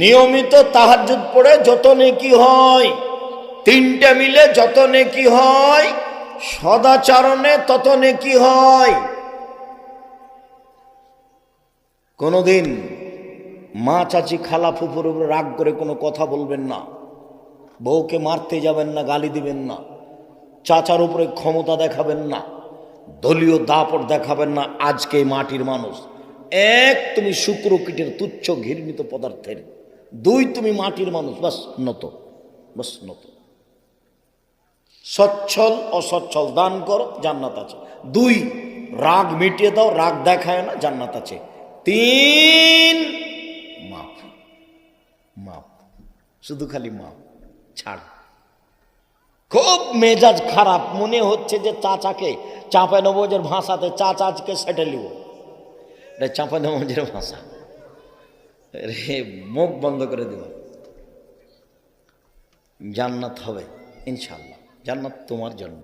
নিয়মিত তাহাজ্জুদ পড়ে যত নেকি হয়, তিনটা মিলে যত নেকি হয়, সদাচারণে তত নেকি হয়। কোনোদিন মা চাচি খালা ফুফুর উপরে রাগ করে কোনো কথা বলবেন না, বউকে মারতে যাবেন না, গালি দিবেন না, চাচার উপরে ক্ষমতা দেখাবেন না, দলীয় দাপট দেখাবেন না আজকে মাটির মানুষ। এক, তুমি শুক্র কীটের তুচ্ছ ঘৃণিত পদার্থের। দুই, তুমি মাটির মানুষ, বাস নত বাস নত। সচ্ছল, অসচ্ছল, দান করো, জান্নাত আছে। দুই, রাগ মিটিয়ে দাও, রাগ দেখায় না, জান্নাত আছে। তিন, মাপ মাপ, শুধু খালি মাপ, ছাড়। খুব মেজাজ খারাপ, মনে হচ্ছে যে চাচাকে চাঁপা নবজের ভাষাতে চাচাকে সেটে লিব এটা চাঁপা নবজের ভাষা। রে, মুখ বন্ধ করে দেব জান্নাত হবে ইনশাল্লাহ জান্নাত তোমার জন্য।